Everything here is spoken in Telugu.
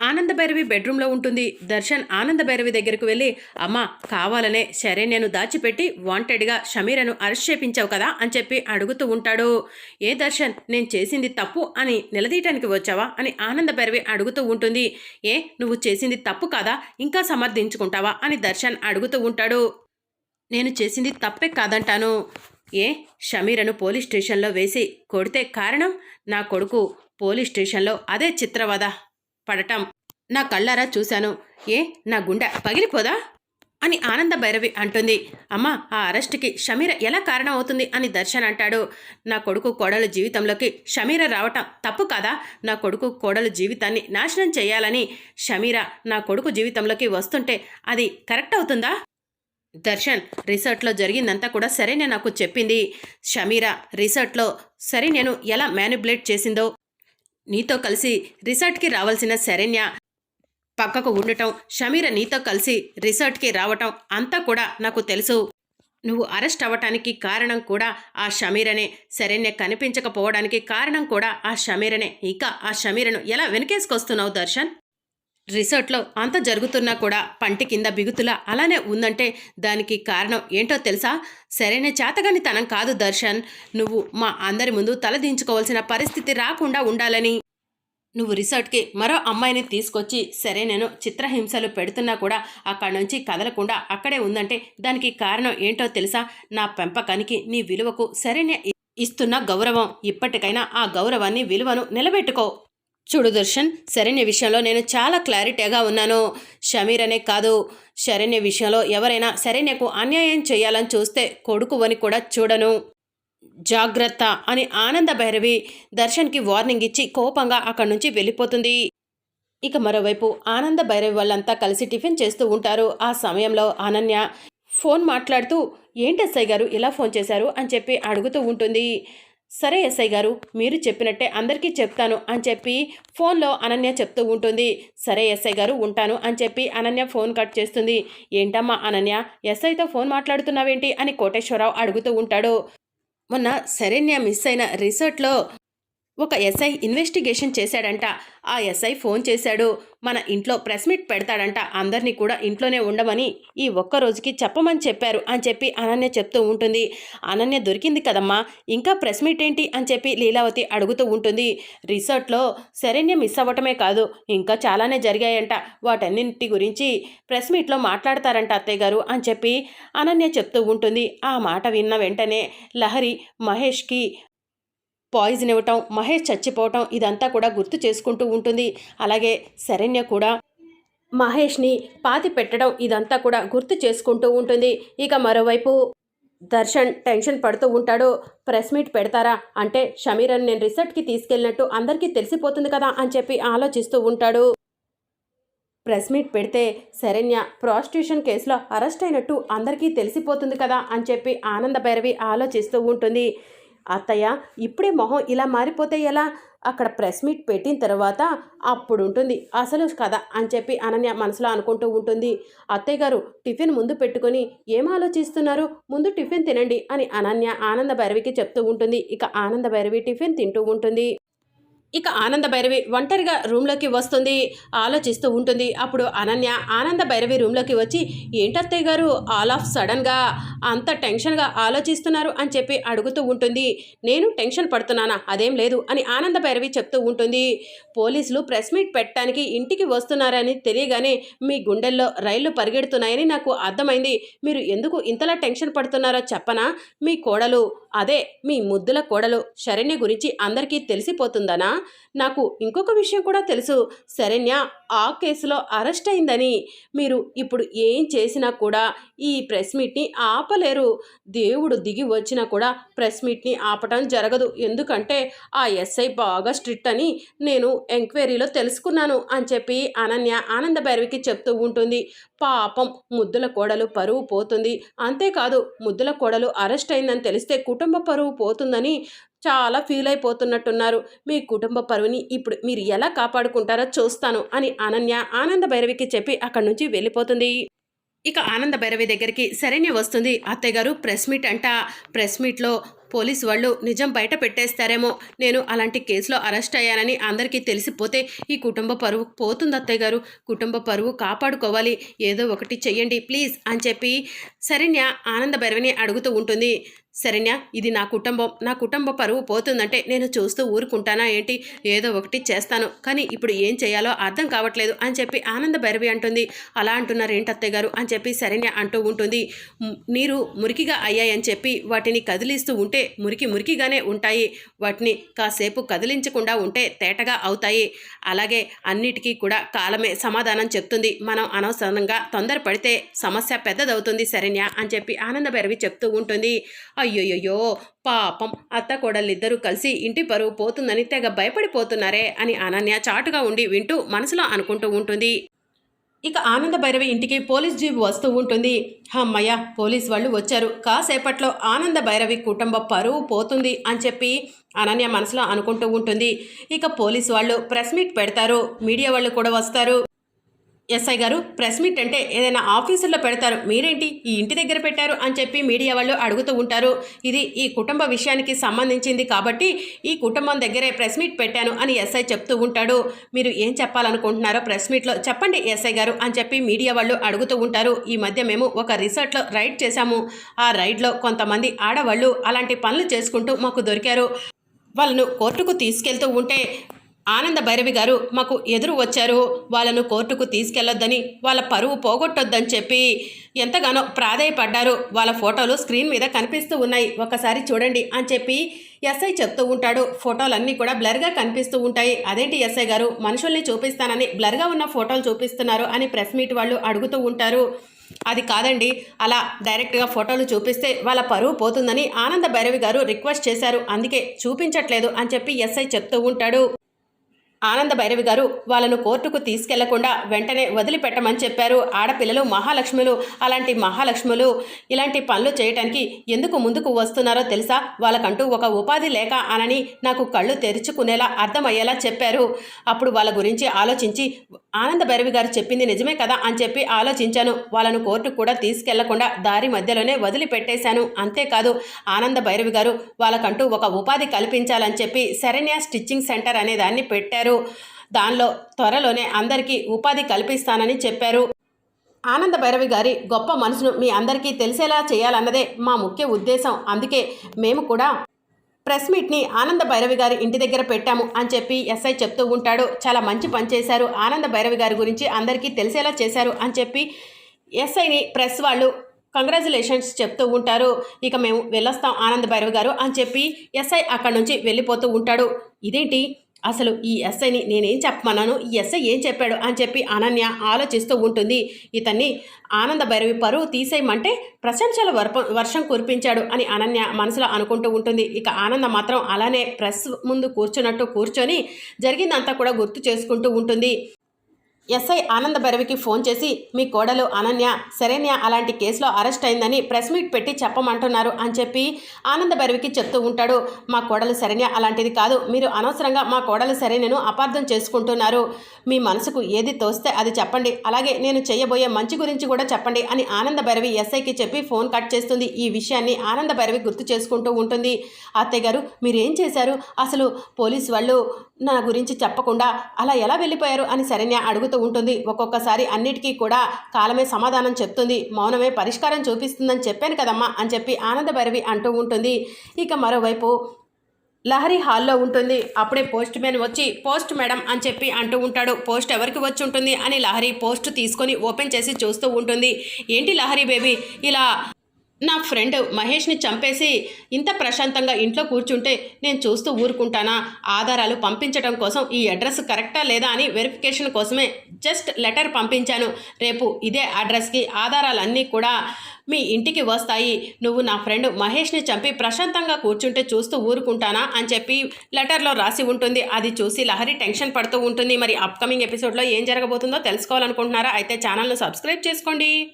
ఆనంద భైరవి బెడ్రూమ్లో ఉంటుంది. దర్శన్ ఆనంద భైరవి దగ్గరకు వెళ్ళి అమ్మ కావాలనే సరే నేను దాచిపెట్టి వాంటెడ్గా షమీరను అరెస్ట్ చేపించావు కదా అని చెప్పి అడుగుతూ ఉంటాడు. ఏ దర్శన్ నేను చేసింది తప్పు అని నిలదీయటానికి వచ్చావా? అని ఆనంద భైరవి అడుగుతూ ఉంటుంది. ఏ నువ్వు చేసింది తప్పు కాదా? ఇంకా సమర్థించుకుంటావా? అని దర్శన్ అడుగుతూ ఉంటాడు. నేను చేసింది తప్పే కాదంటాను. ఏ షమీరను పోలీస్ స్టేషన్లో వేసి కొడితే కారణం? నా కొడుకు పోలీస్ స్టేషన్లో అదే చిత్రవద పడటం. నా కళ్ళారా చూశాను. ఏ నా గుండె పగిలిపోదా? అని ఆనంద భైరవి అంటుంది. అమ్మా ఆ అరెస్ట్కి షమీర ఎలా కారణం అవుతుంది అని దర్శన్ అంటాడు. నా కొడుకు కోడల జీవితంలోకి షమీర రావటం తప్పు కాదా? నా కొడుకు కోడల జీవితాన్ని నాశనం చేయాలని షమీర నా కొడుకు జీవితంలోకి వస్తుంటే అది కరెక్ట్ అవుతుందా? దర్శన్ రిసార్ట్లో జరిగిందంతా కూడా సరేనే నాకు చెప్పింది. షమీరా రిసార్ట్లో సరే నేను ఎలా మ్యానిపులేట్ చేసిందో నీతో కలిసి రిసార్ట్కి రావాల్సిన శరణ్య పక్కకు ఉండటం షమీర నీతో కలిసి రిసార్ట్కి రావటం అంతా కూడా నాకు తెలుసు. నువ్వు అరెస్ట్ అవ్వటానికి కారణం కూడా ఆ షమీరనే. శరణ్య కనిపించకపోవడానికి కారణం కూడా ఆ షమీరనే. ఇక ఆ షమీరను ఎలా వెనకేసుకొస్తున్నావు దర్శన్? రిసార్ట్లో అంత జరుగుతున్నా కూడా పంటి కింద బిగుతులా అలానే ఉందంటే దానికి కారణం ఏంటో తెలుసా? సరైన చేతగాని తనం కాదు దర్శన్. నువ్వు మా అందరి ముందు తలదించుకోవాల్సిన పరిస్థితి రాకుండా ఉండాలని. నువ్వు రిసార్ట్కి మరో అమ్మాయిని తీసుకొచ్చి సరే నేను చిత్రహింసలు పెడుతున్నా కూడా అక్కడి నుంచి కదలకుండా అక్కడే ఉందంటే దానికి కారణం ఏంటో తెలుసా? నా పెంపకానికి నీ విలువకు సరైన ఇస్తున్న గౌరవం. ఇప్పటికైనా ఆ గౌరవాన్ని విలువను నిలబెట్టుకో. చూడు దర్శన్ శరణ్య విషయంలో నేను చాలా క్లారిటీగా ఉన్నాను. షమీర్ అనే కాదు. శరణ్య విషయంలో ఎవరైనా శరణ్యకు అన్యాయం చేయాలని చూస్తే కొడుకు అని కూడా చూడను. జాగ్రత్త అని ఆనంద భైరవి దర్శన్కి వార్నింగ్ ఇచ్చి కోపంగా అక్కడి నుంచి వెళ్ళిపోతుంది. ఇక మరోవైపు ఆనంద భైరవి వాళ్ళంతా కలిసి టిఫిన్ చేస్తూ ఉంటారు. ఆ సమయంలో అనన్య ఫోన్ మాట్లాడుతూ ఏంటి ఎస్ఐ గారు ఇలా ఫోన్ చేశారు? అని చెప్పి అడుగుతూ ఉంటుంది. సరే ఎస్ఐ గారు మీరు చెప్పినట్టే అందరికీ చెప్తాను అని చెప్పి ఫోన్లో అనన్య చెప్తూ ఉంటుంది. సరే ఎస్ఐ గారు ఉంటాను అని చెప్పి అనన్య ఫోన్ కట్ చేస్తుంది. ఏంటమ్మా అనన్య ఎస్ఐతో ఫోన్ మాట్లాడుతున్నావేంటి అని కోటేశ్వరరావు అడుగుతూ ఉంటాడు. మొన్న శరణ్య మిస్ అయిన రిసార్ట్లో ఒక ఎస్ఐ ఇన్వెస్టిగేషన్ చేశాడంట. ఆ ఎస్ఐ ఫోన్ చేశాడు. మన ఇంట్లో ప్రెస్ మీట్ పెడతాడంట. అందరినీ కూడా ఇంట్లోనే ఉండమని ఈ ఒక్క రోజుకి చెప్పమని చెప్పారు అని చెప్పి అనన్య చెప్తూ ఉంటుంది. అనన్య దొరికింది కదమ్మా. ఇంకా ప్రెస్ మీట్ ఏంటి అని చెప్పి లీలావతి అడుగుతూ ఉంటుంది. రిసార్ట్లో శరణ్య మిస్ అవ్వటమే కాదు ఇంకా చాలానే జరిగాయంట. వాటన్నింటి గురించి ప్రెస్ మీట్లో మాట్లాడతారంట అత్తయ్య గారు అని చెప్పి అనన్య చెప్తూ ఉంటుంది. ఆ మాట విన్న వెంటనే లహరి మహేష్కి పాయిజన్ ఇవ్వటం మహేష్ చచ్చిపోవటం ఇదంతా కూడా గుర్తు చేసుకుంటూ ఉంటుంది. అలాగే శరణ్య కూడా మహేష్ని పాతి పెట్టడం ఇదంతా కూడా గుర్తు చేసుకుంటూ ఉంటుంది. ఇక మరోవైపు దర్శన్ టెన్షన్ పడుతూ ఉంటాడు. ప్రెస్ మీట్ పెడతారా? అంటే షమీరన్ నేను రిసార్ట్కి తీసుకెళ్ళినట్టు అందరికీ తెలిసిపోతుంది కదా అని చెప్పి ఆలోచిస్తూ ఉంటాడు. ప్రెస్ మీట్ పెడితే శరణ్య ప్రాస్టిట్యూషన్ కేసులో అరెస్ట్ అయినట్టు అందరికీ తెలిసిపోతుంది కదా అని చెప్పి ఆనంద భైరవి ఆలోచిస్తూ ఉంటుంది. అత్తయ్య ఇప్పుడే మొహం ఇలా మారిపోతే ఎలా? అక్కడ ప్రెస్ మీట్ పెట్టిన తర్వాత అప్పుడు ఉంటుంది అసలు కథ అని చెప్పి అనన్య మనసులో అనుకుంటూ ఉంటుంది. అత్తయ్య గారు టిఫిన్ ముందు పెట్టుకొని ఏం ఆలోచిస్తున్నారు? ముందు టిఫిన్ తినండి అని అనన్య ఆనంద భైరవికి చెప్తూ ఉంటుంది. ఇక ఆనంద భైరవి టిఫిన్ తింటూ ఉంటుంది. ఇక ఆనంద భైరవి ఒంటరిగా రూమ్లోకి వస్తుంది ఆలోచిస్తూ ఉంటుంది. అప్పుడు అనన్య ఆనంద భైరవి రూమ్లోకి వచ్చి ఏంటత్తయ్య గారు ఆల్ ఆఫ్ సడన్గా అంత టెన్షన్గా ఆలోచిస్తున్నారు అని చెప్పి అడుగుతూ ఉంటుంది. నేను టెన్షన్ పడుతున్నానా? అదేం లేదు అని ఆనంద భైరవి చెప్తూ ఉంటుంది. పోలీసులు ప్రెస్ మీట్ పెట్టడానికి ఇంటికి వస్తున్నారని తెలియగానే మీ గుండెల్లో రైళ్ళు పరిగెడుతున్నాయని నాకు అర్థమైంది. మీరు ఎందుకు ఇంతలా టెన్షన్ పడుతున్నారో చెప్పనా? మీ కోడలు అదే మీ ముద్దుల కోడలు శరణ్య గురించి అందరికీ తెలిసిపోతుందనా? నాకు ఇంకొక విషయం కూడా తెలుసు. శరణ్య ఆ కేసులో అరెస్ట్ అయిందని. మీరు ఇప్పుడు ఏం చేసినా కూడా ఈ ప్రెస్ మీట్ని ఆపలేరు. దేవుడు దిగి వచ్చినా కూడా ప్రెస్ మీట్ని ఆపటం జరగదు. ఎందుకంటే ఆ ఎస్ఐ బాగా స్ట్రిక్ట్ అని నేను ఎంక్వైరీలో తెలుసుకున్నాను అని చెప్పి అనన్య ఆనంద భైరవికి చెప్తూ ఉంటుంది. పాపం ముద్దుల కోడలు పరువు పోతుంది. అంతేకాదు ముద్దుల కోడలు అరెస్ట్ అయిందని తెలిస్తే కుటుంబ పరువు పోతుందని చాలా ఫీల్ అయిపోతున్నట్టున్నారు. మీ కుటుంబ పరువుని ఇప్పుడు మీరు ఎలా కాపాడుకుంటారో చూస్తాను అని అనన్య ఆనంద భైరవికి చెప్పి అక్కడి నుంచి వెళ్ళిపోతుంది. ఇక ఆనంద భైరవి దగ్గరికి శరణ్య వస్తుంది. అత్తయ్య గారు ప్రెస్ మీట్ అంట. ప్రెస్ మీట్లో పోలీసు వాళ్ళు నిజం బయట పెట్టేస్తారేమో. నేను అలాంటి కేసులో అరెస్ట్ అయ్యానని అందరికీ తెలిసిపోతే ఈ కుటుంబ పరువు పోతుంది అత్తయ్య గారు. కుటుంబ పరువు కాపాడుకోవాలి. ఏదో ఒకటి చెయ్యండి ప్లీజ్ అని చెప్పి శరణ్య ఆనంద భైరవిని అడుగుతూ ఉంటుంది. శరణ్య ఇది నా కుటుంబం. నా కుటుంబ పరువు పోతుందంటే నేను చూస్తూ ఊరుకుంటానా ఏంటి? ఏదో ఒకటి చేస్తాను. కానీ ఇప్పుడు ఏం చేయాలో అర్థం కావట్లేదు అని చెప్పి ఆనంద భైరవి అంటుంది. అలా అంటున్నారు ఏంటత్తయ్య గారు? అని చెప్పి శరణ్య అంటూ ఉంటుంది. నీరు మురికిగా అయ్యాయని చెప్పి వాటిని కదిలిస్తూ ఉంటే మురికి మురికిగానే ఉంటాయి. వాటిని కాసేపు కదిలించకుండా ఉంటే తేటగా అవుతాయి. అలాగే అన్నిటికీ కూడా కాలమే సమాధానం చెప్తుంది. మనం అనవసరంగా తొందరపడితే సమస్య పెద్దదవుతుంది శరణ్య అని చెప్పి ఆనంద భైరవి చెప్తూ ఉంటుంది. అయ్యోయ్యో పాపం. అత్త కోడళ్ళిద్దరూ కలిసి ఇంటి పరువు పోతుందని తెగ భయపడిపోతున్నారే అని అనన్య చాటుగా ఉండి వింటూ మనసులో అనుకుంటూ ఉంటుంది. ఇక ఆనంద భైరవి ఇంటికి పోలీస్ జీప్ వస్తూ ఉంటుంది. అమ్మయ్య పోలీస్ వాళ్ళు వచ్చారు. కాసేపట్లో ఆనంద భైరవి కుటుంబ పరువు పోతుంది అని చెప్పి అనన్య మనసులో అనుకుంటూ ఉంటుంది. ఇక పోలీస్ వాళ్ళు ప్రెస్ మీట్ పెడతారు. మీడియా వాళ్ళు కూడా వస్తారు. ఎస్ఐ గారు ప్రెస్ మీట్ అంటే ఏదైనా ఆఫీసుల్లో పెడతారు. మీరేంటి? ఈ ఇంటి దగ్గర పెట్టారు అని చెప్పి మీడియా వాళ్ళు అడుగుతూ ఉంటారు. ఇది ఈ కుటుంబ విషయానికి సంబంధించింది కాబట్టి ఈ కుటుంబం దగ్గరే ప్రెస్ మీట్ పెట్టాను అని ఎస్ఐ చెప్తూ ఉంటాడు. మీరు ఏం చెప్పాలనుకుంటున్నారో ప్రెస్ మీట్లో చెప్పండి ఎస్ఐ గారు అని చెప్పి మీడియా వాళ్ళు అడుగుతూ ఉంటారు. ఈ మధ్య మేము ఒక రిసార్ట్లో రైడ్ చేశాము. ఆ రైడ్లో కొంతమంది ఆడవాళ్ళు అలాంటి పనులు చేసుకుంటూ మాకు దొరికారు. వాళ్ళను కోర్టుకు తీసుకెళ్తూ ఉంటే ఆనంద భైరవి గారు మాకు ఎదురు వచ్చారు. వాళ్ళను కోర్టుకు తీసుకెళ్ళొద్దని వాళ్ళ పరువు పోగొట్టొద్దని చెప్పి ఎంతగానో ప్రాధేయపడ్డారు. వాళ్ళ ఫోటోలు స్క్రీన్ మీద కనిపిస్తూ ఉన్నాయి. ఒకసారి చూడండి అని చెప్పి ఎస్ఐ చెప్తూ ఉంటాడు. ఫోటోలన్నీ కూడా బ్లర్గా కనిపిస్తూ ఉంటాయి. అదేంటి ఎస్ఐ గారు? మనుషుల్ని చూపిస్తానని బ్లర్గా ఉన్న ఫోటోలు చూపిస్తున్నారు అని ప్రెస్ మీట్ వాళ్ళు అడుగుతూ ఉంటారు. అది కాదండి. అలా డైరెక్ట్గా ఫోటోలు చూపిస్తే వాళ్ళ పరువు పోతుందని ఆనంద భైరవి గారు రిక్వెస్ట్ చేశారు. అందుకే చూపించట్లేదు అని చెప్పి ఎస్ఐ చెప్తూ ఉంటాడు. ఆనంద భైరవి గారు వాళ్ళను కోర్టుకు తీసుకెళ్ళకుండా వెంటనే వదిలిపెట్టమని చెప్పారు. ఆడపిల్లలు మహాలక్ష్ములు అలాంటి మహాలక్ష్ములు ఇలాంటి పనులు చేయటానికి ఎందుకు ముందుకు వస్తున్నారో తెలుసా? వాళ్ళకంటూ ఒక ఉపాధి లేక అనని నాకు కళ్ళు తెరుచుకునేలా అర్థమయ్యేలా చెప్పారు. అప్పుడు వాళ్ళ గురించి ఆలోచించి ఆనంద భైరవి గారు చెప్పింది నిజమే కదా అని చెప్పి ఆలోచించాను. వాళ్ళను కోర్టుకు కూడా తీసుకెళ్ళకుండా దారి మధ్యలోనే వదిలిపెట్టేశాను. అంతేకాదు ఆనంద భైరవి గారు వాళ్ళకంటూ ఒక ఉపాధి కల్పించాలని చెప్పి శరణ్య స్టిచ్చింగ్ సెంటర్ అనే దాన్ని పెట్టారు. దానిలో త్వరలోనే అందరికీ ఉపాధి కల్పిస్తానని చెప్పారు. ఆనంద భైరవి గారి గొప్ప మనసును మీ అందరికీ తెలిసేలా చేయాలన్నదే మా ముఖ్య ఉద్దేశం. అందుకే మేము కూడా ప్రెస్ మీట్ని ఆనంద భైరవి గారి ఇంటి దగ్గర పెట్టాము అని చెప్పి ఎస్ఐ చెప్తూ ఉంటాడు. చాలా మంచి పని చేశారు. ఆనంద భైరవి గారి గురించి అందరికీ తెలిసేలా చేశారు అని చెప్పి ఎస్ఐని ప్రెస్ వాళ్ళు కంగ్రాచులేషన్స్ చెప్తూ ఉంటారు. ఇక మేము వెళ్ళొస్తాం ఆనంద భైరవి గారు అని చెప్పి ఎస్ఐ అక్కడి నుంచి వెళ్ళిపోతూ ఉంటాడు. ఇదేంటి? అసలు ఈ ఎస్ఐని నేనేం చెప్పమన్నాను? ఈ ఎస్ఐ ఏం చెప్పాడు? అని చెప్పి అనన్య ఆలోచిస్తూ ఉంటుంది. ఇతన్ని ఆనంద భైరవి పరువు తీసేయమంటే ప్రశంసల వర్ప వర్షం కురిపించాడు అని అనన్య మనసులో అనుకుంటూ ఉంటుంది. ఇక ఆనంద మాత్రం అలానే ప్రెస్ ముందు కూర్చున్నట్టు కూర్చొని జరిగిందంతా కూడా గుర్తు చేసుకుంటూ ఉంటుంది. ఎస్ఐ ఆనంద భైరవికి ఫోన్ చేసి మీ కోడలు అనన్య శరణ్య అలాంటి కేసులో అరెస్ట్ అయిందని ప్రెస్ మీట్ పెట్టి చెప్పమంటున్నారు అని చెప్పి ఆనంద భైరవికి చెప్తూ ఉంటాడు. మా కోడలు శరణ్య అలాంటిది కాదు. మీరు అనవసరంగా మా కోడలు శరణ్యను అపార్థం చేసుకుంటున్నారు. మీ మనసుకు ఏది తోస్తే అది చెప్పండి. అలాగే నేను చేయబోయే మంచి గురించి కూడా చెప్పండి అని ఆనంద భైరవి ఎస్ఐకి చెప్పి ఫోన్ కట్ చేస్తుంది. ఈ విషయాన్ని ఆనంద భైరవి గుర్తు చేసుకుంటూ ఉంటుంది. అత్తయ్య గారు మీరేం చేశారు? అసలు పోలీసు వాళ్ళు నా గురించి చెప్పకుండా అలా ఎలా వెళ్ళిపోయారు? అని శరణ్య అడుగుతూ ఉంటుంది. ఒక్కొక్కసారి అన్నిటికీ కూడా కాలమే సమాధానం చెప్తుంది. మౌనమే పరిష్కారం చూపిస్తుందని చెప్పాను కదమ్మా అని చెప్పి ఆనందభైరవి అంటూ ఉంటుంది. ఇక మరోవైపు లహరి హాల్లో ఉంటుంది. అప్పుడే పోస్ట్ మ్యాన్ వచ్చి పోస్ట్ మేడం అని చెప్పి అంటూ ఉంటాడు. పోస్ట్ ఎవరికి వచ్చి ఉంటుంది? అని లహరి పోస్ట్ తీసుకొని ఓపెన్ చేసి చూస్తూ ఉంటుంది. ఏంటి లహరి బేబీ ఇలా నా ఫ్రెండ్ మహేష్ని చంపేసి ఇంత ప్రశాంతంగా ఇంట్లో కూర్చుంటే నేను చూస్తూ ఊరుకుంటానా? ఆధారాలు పంపించడం కోసం ఈ అడ్రస్ కరెక్టా లేదా అని వెరిఫికేషన్ కోసమే జస్ట్ లెటర్ పంపించాను. రేపు ఇదే అడ్రస్కి ఆధారాలన్నీ కూడా మీ ఇంటికి వస్తాయి. నువ్వు నా ఫ్రెండ్ మహేష్ని చంపి ప్రశాంతంగా కూర్చుంటే చూస్తూ ఊరుకుంటానా? అని చెప్పి లెటర్లో రాసి ఉంటుంది. అది చూసి లహరి టెన్షన్ పడుతూ ఉంటుంది. మరి అప్కమింగ్ ఎపిసోడ్లో ఏం జరగబోతుందో తెలుసుకోవాలనుకుంటున్నారా? అయితే ఛానల్ను సబ్స్క్రైబ్ చేసుకోండి.